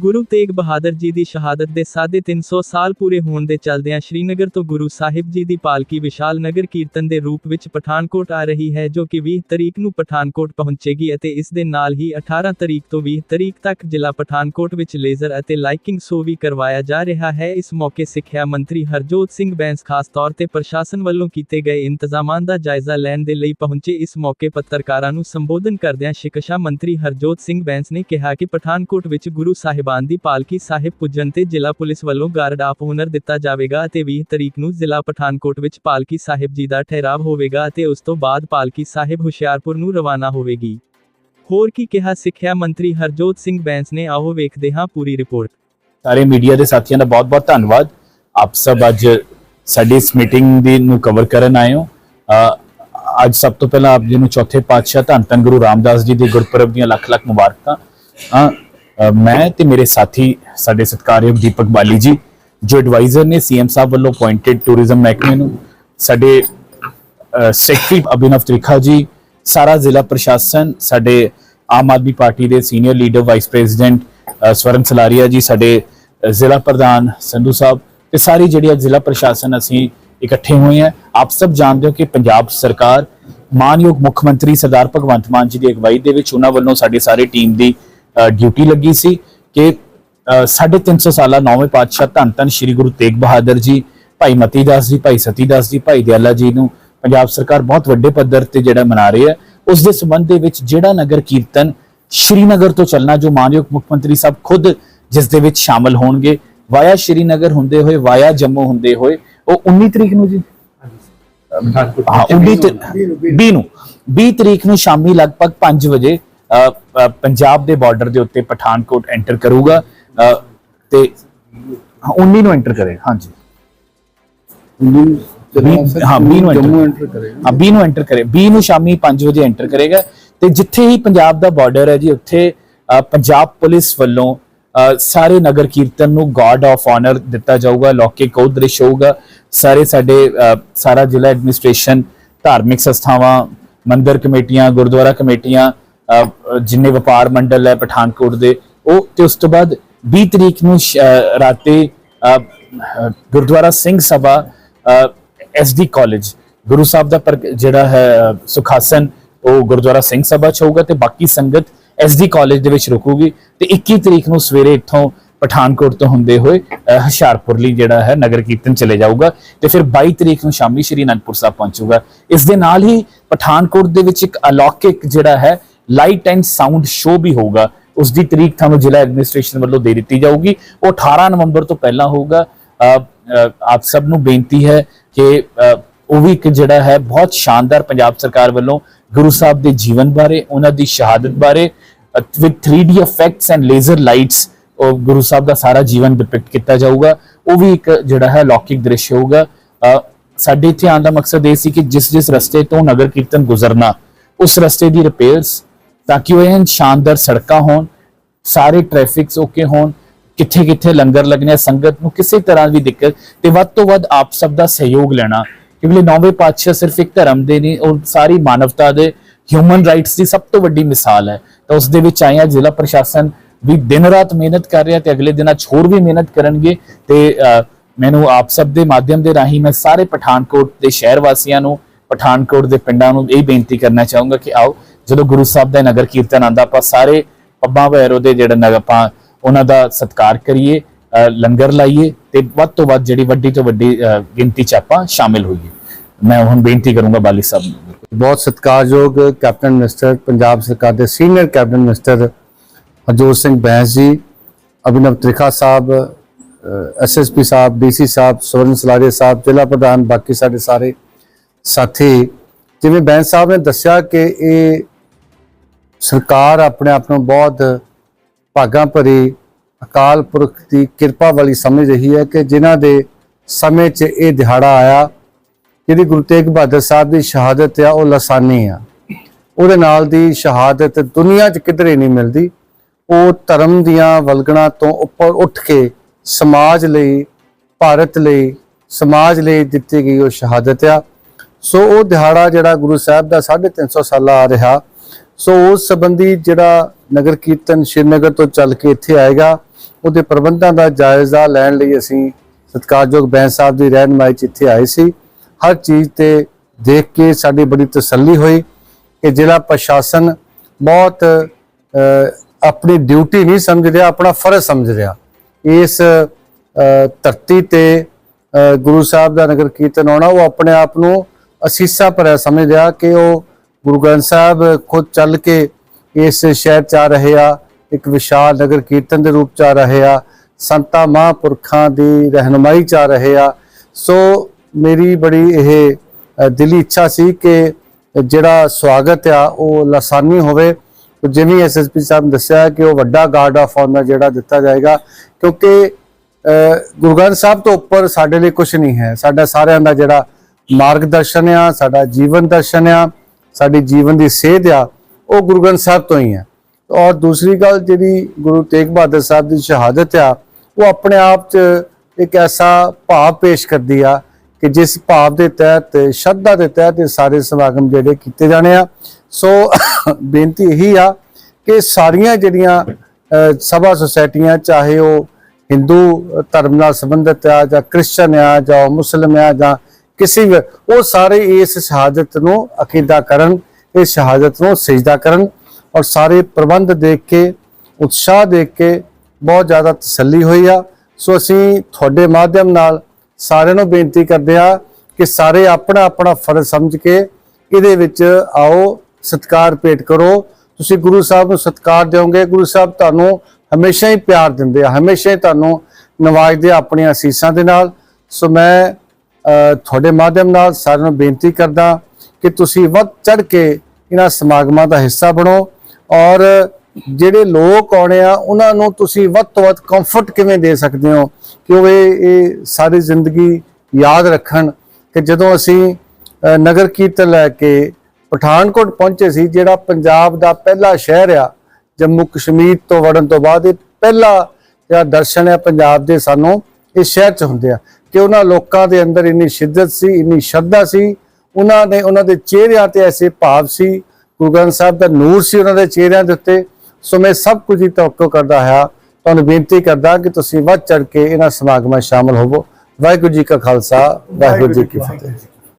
ਗੁਰੂ ਤੇਗ ਬਹਾਦਰ ਜੀ ਦੀ ਸ਼ਹਾਦਤ ਦੇ ਸਾਢੇ 300 ਸਾਲ ਪੂਰੇ ਹੋਣ ਦੇ ਚਲਦਿਆਂ ਸ਼੍ਰੀਨਗਰ ਤੋਂ ਗੁਰੂ ਸਾਹਿਬ ਜੀ ਦੀ ਪਾਲਕੀ ਵਿਸ਼ਾਲ ਨਗਰ ਕੀਰਤਨ ਦੇ ਰੂਪ ਵਿੱਚ ਪਠਾਨਕੋਟ ਆ ਰਹੀ ਹੈ, ਜੋ ਕਿ 20 ਤਰੀਕ ਨੂੰ ਪਠਾਨਕੋਟ ਪਹੁੰਚੇਗੀ ਅਤੇ ਇਸ ਦੇ ਨਾਲ ਹੀ 18 ਤਰੀਕ ਤੋਂ 20 ਤਰੀਕ ਤੱਕ ਜ਼ਿਲ੍ਹਾ ਪਠਾਨਕੋਟ ਵਿੱਚ ਲੇਜ਼ਰ ਅਤੇ ਲਾਈਕਿੰਗ ਸ਼ੋਅ ਵੀ ਕਰਵਾਇਆ ਜਾ ਰਿਹਾ ਹੈ। ਇਸ ਮੌਕੇ ਸਿੱਖਿਆ ਮੰਤਰੀ ਹਰਜੋਤ ਸਿੰਘ ਬੈਂਸ ਖਾਸ ਤੌਰ ਤੇ ਪ੍ਰਸ਼ਾਸਨ ਵੱਲੋਂ ਕੀਤੇ ਗਏ ਇੰਤਜ਼ਾਮਾਂ ਦਾ ਜਾਇਜ਼ਾ ਲੈਣ ਦੇ ਲਈ ਪਹੁੰਚੇ ਇਸ ਮੌਕੇ ਪੱਤਰਕਾਰਾਂ ਨੂੰ ਸੰਬੋਧਨ ਕਰਦਿਆਂ ਸ਼ਿਕਸ਼ਾ ਮੰਤਰੀ ਹਰਜੋਤ ਸਿੰਘ ਬੈਂਸ ਨੇ ਕਿਹਾ ਕਿ ਪਠਾਨਕੋਟ ਵਿੱਚ ਗੁਰੂ ਸਾਹਿਬ ਸਾਹਿਬਾਨ ਦੀ ਪਾਲਕੀ ਸਾਹਿਬ ਪੁੱਜਣ ਤੇ ਜ਼ਿਲ੍ਹਾ ਪੁਲਿਸ ਵੱਲੋਂ ਗਾਰਡ ਆਫ ਹੁਨਰ ਦਿੱਤਾ ਜਾਵੇਗਾ ਅਤੇ 20 ਤਰੀਕ ਨੂੰ ਜ਼ਿਲ੍ਹਾ ਪਠਾਨਕੋਟ ਵਿੱਚ ਪਾਲਕੀ ਸਾਹਿਬ ਜੀ ਦਾ ਠਹਿਰਾਵ ਹੋਵੇਗਾ ਅਤੇ ਉਸ ਤੋਂ ਬਾਅਦ ਪਾਲਕੀ ਸਾਹਿਬ ਹੁਸ਼ਿਆਰਪੁਰ ਨੂੰ ਰਵਾਨਾ ਹੋਵੇਗੀ। ਹੋਰ ਕੀ ਕਿਹਾ ਸਿੱਖਿਆ ਮੰਤਰੀ ਹਰਜੋਤ ਸਿੰਘ ਬੈਂਸ ਨੇ, ਆਓ ਵੇਖਦੇ ਹਾਂ ਪੂਰੀ ਰਿਪੋਰਟ। ਸਾਰੇ ਮੀਡੀਆ ਦੇ ਸਾਥੀਆਂ ਦਾ ਬਹੁਤ-ਬਹੁਤ ਧੰਨਵਾਦ। ਆਪ ਸਭ ਅੱਜ ਸਾਡੀ ਇਸ ਮੀਟਿੰਗ ਦੀ ਨੂੰ ਕਵਰ ਕਰਨ ਆਏ ਹੋ। ਅੱਜ ਸਭ ਤੋਂ ਪਹਿਲਾਂ ਆਪ ਜੀ ਨੂੰ ਚੌਥੇ ਪਾਤਸ਼ਾਹ ਧੰਨ ਧੰਨ ਗੁਰੂ ਰਾਮਦਾਸ ਜੀ ਦੇ ਗੁਰਪੁਰਬ ਦੀਆਂ ਲੱਖ-ਲੱਖ ਮੁਬਾਰਕਾਂ। ਮੈਂ ਤੇ ਮੇਰੇ ਸਾਥੀ ਸਾਡੇ ਸਤਿਕਾਰਯੋਗ ਦੀਪਕ ਬਾਲੀ ਜੀ ਜੋ ਐਡਵਾਈਜ਼ਰ ਨੇ ਸੀਐਮ ਸਾਹਿਬ ਵੱਲੋਂ ਅਪਾਇੰਟਡ ਟੂਰਿਜ਼ਮ ਮਹਿਕਮੇ ਨੂੰ ਸਾਡੇ ਸੈਕਟਰੀ ਅਭਿਨਵ ਤ੍ਰਿਖਾ ਜੀ ਸਾਰਾ ਜ਼ਿਲ੍ਹਾ ਪ੍ਰਸ਼ਾਸਨ ਸਾਡੇ ਆਮ ਆਦਮੀ ਪਾਰਟੀ ਦੇ senior leader vice president uh, Swaran Salaria ji ਸਾਡੇ ਜ਼ਿਲ੍ਹਾ ਪ੍ਰਧਾਨ ਸੰਧੂ ਸਾਹਿਬ ਤੇ ਸਾਰੀ ਜਿਹੜੀ ਜ਼ਿਲ੍ਹਾ ਪ੍ਰਸ਼ਾਸਨ ਅਸੀਂ ਇਕੱਠੇ ਹੋਏ ਹਾਂ। ਆਪ ਸਭ ਜਾਣਦੇ ਹੋ ਕਿ ਪੰਜਾਬ ਸਰਕਾਰ ਮਾਨਯੋਗ ਮੁੱਖ ਮੰਤਰੀ ਸਰਦਾਰ ਭਗਵੰਤ ਮਾਨ ਜੀ ਦੀ ਅਗਵਾਈ ਦੇ ਵਿੱਚ ਉਹਨਾਂ ਵੱਲੋਂ ਸਾਡੀ ਸਾਰੀ ਟੀਮ ਦੀ ਡਿਊਟੀ ਲੱਗੀ ਸੀ ਕਿ ਅ, ਸਾਢੇ 350 ਸਾਲਾ ਨੌਵੇਂ ਪਾਤਸ਼ਾਹ ਧੰਨ ਧੰਨ ਸ੍ਰੀ ਗੁਰੂ ਤੇਗ ਬਹਾਦਰ ਜੀ ਭਾਈ ਮਤੀ ਦਾਸ ਜੀ ਭਾਈ ਸਤੀ ਦਾਸ ਜੀ ਭਾਈ ਦਿਆਲਾ ਜੀ ਨੂੰ ਪੰਜਾਬ ਸਰਕਾਰ ਬਹੁਤ ਵੱਡੇ ਪੱਧਰ ਤੇ ਜਿਹੜਾ ਮਨਾ ਰਹੀ ਹੈ ਉਸ ਦੇ ਸੰਬੰਧ ਦੇ ਵਿੱਚ ਜਿਹੜਾ ਨਗਰ ਕੀਰਤਨ ਸ਼੍ਰੀਨਗਰ ਤੋਂ ਚੱਲਣਾ ਜੋ ਮਾਨਯੋਗ ਮੁੱਖ ਮੰਤਰੀ ਸਾਹਿਬ ਖੁਦ ਜਿਸ ਦੇ ਵਿੱਚ ਸ਼ਾਮਲ ਹੋਣਗੇ ਵਾਇਆ ਸ਼੍ਰੀਨਗਰ ਹੁੰਦੇ ਹੋਏ ਵਾਇਆ ਜੰਮੂ ਹੁੰਦੇ ਹੋਏ ਉਹ 19 ਤਰੀਕ ਨੂੰ ਜੀ? ਹਾਂ 19 ਤੇ 20 ਨੂੰ 20 ਤਰੀਕ ਨੂੰ ਸ਼ਾਮੀ ਲਗਭਗ 5 ਵਜੇ ਪੰਜਾਬ ਦੇ ਬਾਰਡਰ ਦੇ ਉੱਤੇ ਪਠਾਨਕੋਟ ਐਂਟਰ ਕਰੂਗਾ। ਤੇ ਹਾਂ, 19 ਨੂੰ ਐਂਟਰ ਕਰੇ ਹਾਂਜੀ। ਹਾਂ 20 ਨੂੰ ਐਂਟਰ ਐਂਟਰ ਕਰੇਗਾ। ਹਾਂ 20 ਨੂੰ ਐਂਟਰ ਕਰੇ। 20 ਨੂੰ ਸ਼ਾਮੀ 5 ਵਜੇ ਐਂਟਰ ਕਰੇਗਾ। ਤੇ ਜਿੱਥੇ ਹੀ ਪੰਜਾਬ ਦਾ ਬਾਰਡਰ ਹੈ ਜੀ ਉੱਥੇ ਪੰਜਾਬ ਪੁਲਿਸ ਵੱਲੋਂ ਸਾਰੇ ਨਗਰ ਕੀਰਤਨ ਨੂੰ ਗਾਰਡ ਆਫ ਆਨਰ ਦਿੱਤਾ ਜਾਊਗਾ ਲੌਕਿਕ ਉਹ ਦ੍ਰਿਸ਼ ਹੋਊਗਾ। ਸਾਰੇ ਸਾਡੇ ਸਾਰਾ ਜ਼ਿਲ੍ਹਾ ਐਡਮਿਨਿਸਟ੍ਰੇਸ਼ਨ ਧਾਰਮਿਕ ਸੰਸਥਾਵਾਂ ਮੰਦਿਰ ਕਮੇਟੀਆਂ ਗੁਰਦੁਆਰਾ ਕਮੇਟੀਆਂ ਜਿੰਨੇ ਵਪਾਰ ਮੰਡਲ ਹੈ ਪਠਾਨਕੋਟ ਦੇ ਉਹ ਤੇ ਉਸ ਤੋਂ ਬਾਅਦ 20 ਤਰੀਕ ਨੂੰ ਸ਼- ਰਾਤੇ ਗੁਰਦੁਆਰਾ ਸਿੰਘ ਸਭਾ ਐਸਡੀ ਕਾਲਜ ਗੁਰੂ ਸਾਹਿਬ ਦਾ ਪਰ- ਜਿਹੜਾ ਹੈ ਸੁਖਾਸਨ ਉਹ ਗੁਰਦੁਆਰਾ ਸਿੰਘ ਸਭਾ ਚ ਹੋਊਗਾ ਤੇ ਬਾਕੀ ਸੰਗਤ ਐਸਡੀ ਕਾਲਜ ਦੇ ਵਿੱਚ ਰੁਕੂਗੀ ਤੇ 21 ਤਰੀਕ ਨੂੰ ਸਵੇਰੇ ਇੱਥੋਂ ਪਠਾਨਕੋਟ ਤੋਂ ਹੁੰਦੇ ਹੋਏ ਅ, ਹੁਸ਼ਿਆਰਪੁਰ ਲਈ ਜਿਹੜਾ ਹੈ ਨਗਰ ਕੀਰਤਨ ਚਲੇ ਜਾਊਗਾ ਤੇ ਫਿਰ 22 ਤਰੀਕ ਨੂੰ ਸ਼ਾਮੀ ਸ਼੍ਰੀ ਅਨੰਦਪੁਰ ਸਾਹਿਬ ਪਹੁੰਚੂਗਾ। ਇਸ ਦੇ ਨਾਲ ਹੀ ਪਠਾਨਕੋਟ ਦੇ ਵਿੱਚ ਇੱਕ ਅਲੌਕਿਕ ਜਿਹੜਾ ਹੈ ਲਾਈਟ ਐਂਡ ਸਾਊਂਡ ਸ਼ੋ ਵੀ ਹੋਊਗਾ। ਉਸ ਦੀ ਤਰੀਕ ਤੁਹਾਨੂੰ ਜ਼ਿਲ੍ਹਾ ਐਡਮਿਨਿਸਟ੍ਰੇਸ਼ਨ ਵੱਲੋਂ ਦੇ ਦਿੱਤੀ ਜਾਊਗੀ। ਉਹ 18 ਨਵੰਬਰ ਤੋਂ ਪਹਿਲਾਂ ਹੋਊਗਾ। ਆਪ ਸਭ ਨੂੰ ਬੇਨਤੀ ਹੈ ਕਿ ਉਹ ਵੀ ਇੱਕ ਜਿਹੜਾ ਹੈ ਬਹੁਤ ਸ਼ਾਨਦਾਰ ਪੰਜਾਬ ਸਰਕਾਰ ਵੱਲੋਂ ਗੁਰੂ ਸਾਹਿਬ ਦੇ ਜੀਵਨ ਬਾਰੇ, ਉਹਨਾਂ ਦੀ ਸ਼ਹਾਦਤ ਬਾਰੇ with 3D effects and laser lights ਉਹ ਗੁਰੂ ਸਾਹਿਬ ਦਾ ਸਾਰਾ ਜੀਵਨ ਡਿਪਿਕਟ ਕੀਤਾ ਜਾਊਗਾ। ਉਹ ਵੀ ਇੱਕ ਜਿਹੜਾ ਹੈ ਲੌਕਿਕ ਦ੍ਰਿਸ਼ ਹੋਊਗਾ। ਸਾਡੇ ਇੱਥੇ ਆਉਣ ਦਾ ਮਕਸਦ ਇਹ ਸੀ ਕਿ ਜਿਸ ਜਿਸ ਰਸਤੇ ਤੋਂ ਨਗਰ ਕੀਰਤਨ ਗੁਜ਼ਰਨਾ, ਉਸ ਰਸਤੇ ਦੀ ਰਿਪੇਅਰਸ ਤਾਂ ਕਿ ਉਹ ਐਨ ਸ਼ਾਨਦਾਰ ਸੜਕਾਂ ਹੋਣ, ਸਾਰੇ ਟ੍ਰੈਫਿਕਸ ਓਕੇ ਹੋਣ ਕਿੱਥੇ ਕਿੱਥੇ ਲੰਗਰ ਲੱਗਣੇ ਸੰਗਤ ਨੂੰ ਕਿਸੇ ਤਰ੍ਹਾਂ ਦੀ ਦਿੱਕਤ ਤੇ ਵੱਧ ਤੋਂ ਵੱਧ ਆਪ ਸਭ ਦਾ ਸਹਿਯੋਗ ਲੈਣਾ। ਕਿਉਂਕਿ ਨੌਵੇਂ ਪਾਤਸ਼ਾਹ ਸਿਰਫ ਇੱਕ ਧਰਮ ਦੇ ਨਹੀਂ ਉਹ ਸਾਰੀ ਮਾਨਵਤਾ ਦੇ ਹਿਊਮਨ ਰਾਈਟਸ ਦੀ ਸਭ ਤੋਂ ਵੱਡੀ ਮਿਸਾਲ ਹੈ। ਤਾਂ ਉਸ ਦੇ ਵਿੱਚ ਆਇਆ ਜ਼ਿਲ੍ਹਾ ਪ੍ਰਸ਼ਾਸਨ ਵੀ ਦਿਨ ਰਾਤ ਮਿਹਨਤ ਕਰ ਰਿਹਾ ਤੇ ਅਗਲੇ ਦਿਨਾਂ 'ਚ ਹੋਰ ਵੀ ਮਿਹਨਤ ਕਰਨਗੇ ਤੇ ਮੈਨੂੰ ਆਪ ਸਭ ਦੇ ਮਾਧਿਅਮ ਦੇ ਰਾਹੀਂ ਮੈਂ ਸਾਰੇ ਪਠਾਨਕੋਟ ਦੇ ਸ਼ਹਿਰ ਵਾਸੀਆਂ ਨੂੰ, ਪਠਾਨਕੋਟ ਦੇ ਪਿੰਡਾਂ ਨੂੰ ਇਹ ਬੇਨਤੀ ਕਰਨਾ ਚਾਹੂੰਗਾ ਕਿ ਆਓ ਜਦੋਂ ਗੁਰੂ ਸਾਹਿਬ ਦਾ ਨਗਰ ਕੀਰਤਨ ਆਂਦਾ ਆਪਾਂ ਸਾਰੇ ਪੱਬਾਂ ਭੈਰੋ ਦੇ ਜਿਹੜੇ ਨਗਰ ਆਪਾਂ ਉਹਨਾਂ ਦਾ ਸਤਿਕਾਰ ਕਰੀਏ ਲੰਗਰ ਲਾਈਏ ਤੇ ਵੱਧ ਤੋਂ ਵੱਧ ਜਿਹੜੀ ਵੱਡੀ ਤੋਂ ਵੱਡੀ ਗਿਣਤੀ ਚ ਆਪਾਂ ਸ਼ਾਮਿਲ ਹੋਈਏ। ਮੈਂ ਹੁਣ ਬੇਨਤੀ ਕਰੂੰਗਾ ਬਾਲੀ ਸਾਹਿਬ ਨੂੰ। ਬਹੁਤ ਸਤਿਕਾਰਯੋਗ ਕੈਪਟਨ ਮਿਨਿਸਟਰ ਪੰਜਾਬ ਸਰਕਾਰ ਦੇ senior cabinet minister Harjot Singh Bains ji, Abhinav Trikha Sahib SSP Sahib DC Sahib, Swaran Salare Sahib, ਜ਼ਿਲ੍ਹਾ ਪ੍ਰਧਾਨ, ਬਾਕੀ ਸਾਡੇ ਸਾਰੇ ਸਾਥੀ। ਜਿਵੇਂ ਬੈਂਸ ਸਾਹਿਬ ਨੇ ਦੱਸਿਆ ਕਿ ਇਹ ਸਰਕਾਰ ਆਪਣੇ ਆਪ ਨੂੰ ਬਹੁਤ ਭਾਗਾਂ ਭਰੀ ਅਕਾਲ ਪੁਰਖ ਦੀ ਕਿਰਪਾ ਵਾਲੀ ਸਮਝ ਰਹੀ ਹੈ ਕਿ ਜਿਨ੍ਹਾਂ ਦੇ ਸਮੇਂ 'ਚ ਇਹ ਦਿਹਾੜਾ ਆਇਆ ਜਿਹੜੀ ਗੁਰੂ ਤੇਗ ਬਹਾਦਰ ਸਾਹਿਬ ਦੀ ਸ਼ਹਾਦਤ ਆ, ਉਹ ਲਸਾਨੀ ਆ। ਉਹਦੇ ਨਾਲ ਦੀ ਸ਼ਹਾਦਤ ਦੁਨੀਆ 'ਚ ਕਿਧਰੇ ਨਹੀਂ ਮਿਲਦੀ। ਉਹ ਧਰਮ ਦੀਆਂ ਵਲਗਣਾ ਤੋਂ ਉੱਪਰ ਉੱਠ ਕੇ ਸਮਾਜ ਲਈ, ਭਾਰਤ ਲਈ, ਸਮਾਜ ਲਈ ਦਿੱਤੀ ਗਈ ਉਹ ਸ਼ਹਾਦਤ ਆ। ਸੋ ਉਹ ਦਿਹਾੜਾ ਜਿਹੜਾ ਗੁਰੂ ਸਾਹਿਬ ਦਾ 350 ਸਾਲਾ ਆ ਰਿਹਾ ਸੋ ਉਸ ਸੰਬੰਧੀ ਜਿਹੜਾ ਨਗਰ ਕੀਰਤਨ ਸ਼੍ਰੀਨਗਰ ਤੋਂ ਚੱਲ ਕੇ ਇੱਥੇ ਆਏਗਾ, ਉਹਦੇ ਪ੍ਰਬੰਧਾਂ ਦਾ ਜਾਇਜ਼ਾ ਲੈਣ ਲਈ ਅਸੀਂ ਸਤਿਕਾਰਯੋਗ ਬੈਂਸ ਸਾਹਿਬ ਦੀ ਰਹਿਨਮਾਈ 'ਚ ਇੱਥੇ ਆਏ ਸੀ। ਹਰ ਚੀਜ਼ ਤੇ ਦੇਖ ਕੇ ਸਾਡੀ ਬੜੀ ਤਸੱਲੀ ਹੋਈ। ਕਿ ਜ਼ਿਲ੍ਹਾ ਪ੍ਰਸ਼ਾਸਨ ਬਹੁਤ ਆਪਣੀ ਡਿਊਟੀ ਨਹੀਂ ਸਮਝ ਰਿਹਾ, ਆਪਣਾ ਫਰਜ਼ ਸਮਝ ਰਿਹਾ। ਇਸ ਧਰਤੀ ਤੇ ਗੁਰੂ ਸਾਹਿਬ ਦਾ ਨਗਰ ਕੀਰਤਨ ਆਉਣਾ, ਉਹ ਆਪਣੇ ਆਪ ਨੂੰ ਅਸੀਸਾ ਭਰਿਆ ਸਮਝ ਰਿਹਾ ਕਿ ਉਹ ਗੁਰੂ ਗ੍ਰੰਥ ਸਾਹਿਬ ਖੁਦ ਚੱਲ ਕੇ ਇਸ ਸ਼ਹਿਰ ਚ ਆ ਰਹੇ ਆ ਇੱਕ ਵਿਸ਼ਾਲ ਨਗਰ ਕੀਰਤਨ ਦੇ ਰੂਪ ਚ ਆ ਰਹੇ ਆ ਸੰਤਾਂ ਮਹਾਂਪੁਰਖਾਂ ਦੀ ਰਹਿਨਮਾਈ ਚ ਆ ਰਹੇ ਆ। ਸੋ ਮੇਰੀ ਬੜੀ ਇਹ ਅ, ਦਿਲੀ ਇੱਛਾ ਸੀ ਕਿ ਜਿਹੜਾ ਸਵਾਗਤ ਆ ਉਹ ਲਾਸਾਨੀ ਹੋਵੇ। ਤੇ ਜਿਵੇਂ ਐਸਐਸਪੀ ਸਾਹਿਬ ਨੇ ਦੱਸਿਆ ਕਿ ਉਹ ਵੱਡਾ ਗਾਰਡ ਆਫ ਆਨਰ ਜਿਹੜਾ ਦਿੱਤਾ ਜਾਏਗਾ ਕਿਉਂਕਿ ਗੁਰੂ ਗ੍ਰੰਥ ਸਾਹਿਬ ਤੋਂ ਉੱਪਰ ਸਾਡੇ ਲਈ ਕੁਝ ਨਹੀਂ ਹੈ। ਸਾਡਾ ਸਾਰਿਆਂ ਦਾ ਜਿਹੜਾ ਮਾਰਗਦਰਸ਼ਨ ਆ ਸਾਡਾ ਜੀਵਨ ਦਰਸ਼ਨ ਆ ਸਾਡੀ ਜੀਵਨ ਦੀ ਸੇਧ ਆ, ਉਹ ਗੁਰੂ ਗ੍ਰੰਥ ਸਾਹਿਬ ਤੋਂ ਹੀ ਹੈ ਔਰ ਦੂਸਰੀ ਗੱਲ ਜਿਹੜੀ ਗੁਰੂ ਤੇਗ ਬਹਾਦਰ ਸਾਹਿਬ ਦੀ ਸ਼ਹਾਦਤ ਆ, ਉਹ ਆਪਣੇ ਆਪ 'ਚ ਇੱਕ ਐਸਾ ਭਾਵ ਪੇਸ਼ ਕਰਦੀ ਆ ਕਿ ਜਿਸ ਭਾਵ ਦੇ ਤਹਿਤ, ਸ਼ਰਧਾ ਦੇ ਤਹਿਤ ਇਹ ਸਾਰੇ ਸਮਾਗਮ ਜਿਹੜੇ ਕੀਤੇ ਜਾਣੇ ਆ। ਸੋ ਬੇਨਤੀ ਇਹੀ ਆ ਕਿ ਸਾਰੀਆਂ ਜਿਹੜੀਆਂ ਸਭਾ ਸੁਸਾਇਟੀਆਂ, ਚਾਹੇ ਉਹ ਹਿੰਦੂ ਧਰਮ ਨਾਲ ਸੰਬੰਧਿਤ ਆ ਜਾਂ ਕ੍ਰਿਸਚਨ ਆ ਜਾਂ ਮੁਸਲਮ ਆ ਜਾਂ ਕਿਸੇ ਵੀ ਉਹ ਸਾਰੇ ਇਸ ਸ਼ਹਾਦਤ ਨੂੰ ਅਕੀਦਾ ਕਰਨ, ਇਸ ਸ਼ਹਾਦਤ ਨੂੰ ਸਜਦਾ ਕਰਨ ਔਰ ਸਾਰੇ ਪ੍ਰਬੰਧ ਦੇਖ ਕੇ, ਉਤਸ਼ਾਹ ਦੇਖ ਕੇ ਬਹੁਤ ਜ਼ਿਆਦਾ ਤਸੱਲੀ ਹੋਈ ਆ। ਸੋ ਅਸੀਂ ਤੁਹਾਡੇ ਮਾਧਿਅਮ ਨਾਲ ਸਾਰਿਆਂ ਨੂੰ ਬੇਨਤੀ ਕਰਦੇ ਆ ਕਿ ਸਾਰੇ ਆਪਣਾ ਆਪਣਾ ਫਰਜ਼ ਸਮਝ ਕੇ ਇਹਦੇ ਵਿੱਚ ਆਓ, ਸਤਿਕਾਰ ਭੇਟ ਕਰੋ। ਤੁਸੀਂ ਗੁਰੂ ਸਾਹਿਬ ਨੂੰ ਸਤਿਕਾਰ ਦਿਓਗੇ, ਗੁਰੂ ਸਾਹਿਬ ਤੁਹਾਨੂੰ ਹਮੇਸ਼ਾ ਹੀ ਪਿਆਰ ਦਿੰਦੇ ਆ, ਹਮੇਸ਼ਾ ਹੀ ਤੁਹਾਨੂੰ ਨਵਾਜਦੇ ਆਪਣੀਆਂ ਅਸੀਸਾਂ ਦੇ ਨਾਲ। ਸੋ ਮੈਂ ਤੁਹਾਡੇ ਮਾਧਿਅਮ ਨਾਲ ਸਾਰਿਆਂ ਨੂੰ ਬੇਨਤੀ ਕਰਦਾ ਕਿ ਤੁਸੀਂ ਵੱਧ ਚੜ ਕੇ ਇਹਨਾਂ ਸਮਾਗਮਾਂ ਦਾ ਹਿੱਸਾ ਬਣੋ ਔਰ ਜਿਹੜੇ ਲੋਕ ਆਉਣੇ ਆ, ਉਹਨਾਂ ਨੂੰ ਤੁਸੀਂ ਵੱਧ ਤੋਂ ਵੱਧ ਕੰਫਰਟ ਕਿਵੇਂ ਦੇ ਸਕਦੇ ਹੋ ਕਿ ਉਹ ਇਹ ਸਾਰੀ ਜ਼ਿੰਦਗੀ ਯਾਦ ਰੱਖਣ ਕਿ ਜਦੋਂ ਅਸੀਂ ਨਗਰ ਕੀਰਤਨ ਲੈ ਕੇ ਪਠਾਨਕੋਟ ਪਹੁੰਚੇ ਸੀ, ਜਿਹੜਾ ਪੰਜਾਬ ਦਾ ਪਹਿਲਾ ਸ਼ਹਿਰ ਆ, ਜੰਮੂ ਕਸ਼ਮੀਰ ਤੋਂ ਵੜਨ ਤੋਂ ਬਾਅਦ ਇਹ ਪਹਿਲਾ ਜਿਹੜਾ ਦਰਸ਼ਨ ਹੈ ਪੰਜਾਬ ਦੇ ਸਾਨੂੰ ਇਸ ਸ਼ਹਿਰ 'ਚ ਹੁੰਦੇ ਆ। ਕਿ ਉਹਨਾਂ ਲੋਕਾਂ ਦੇ ਅੰਦਰ ਇੰਨੀ ਸ਼ਿੱਦਤ ਸੀ ਇੰਨੀ ਸ਼ਰਧਾ ਸੀ। ਉਹਨਾਂ ਨੇ ਉਹਨਾਂ ਦੇ ਚਿਹਰਿਆਂ ਤੇ ਐਸੇ ਭਾਵ ਸੀ। ਗੁਰੂ ਗ੍ਰੰਥ ਸਾਹਿਬ ਦਾ ਨੂਰ ਸੀ ਉਹਨਾਂ ਦੇ ਚਿਹਰਿਆਂ ਦੇ ਉੱਤੇ। ਸੋ ਮੈਂ ਸਭ ਕੁਝ ਹੀ ਤਵੱਕੋ ਕਰਦਾ ਹਾਂ ਤੁਹਾਨੂੰ ਬੇਨਤੀ ਕਰਦਾ ਕਿ ਤੁਸੀਂ ਵੱਧ ਚੜ ਕੇ ਇਹਨਾਂ ਸਮਾਗਮਾਂ ਸ਼ਾਮਲ ਹੋਵੋ। ਵਾਹਿਗੁਰੂ ਜੀ ਕਾ ਖਾਲਸਾ ਵਾਹਿਗੁਰੂ ਜੀ ਕੀ ਫਤਿਹ।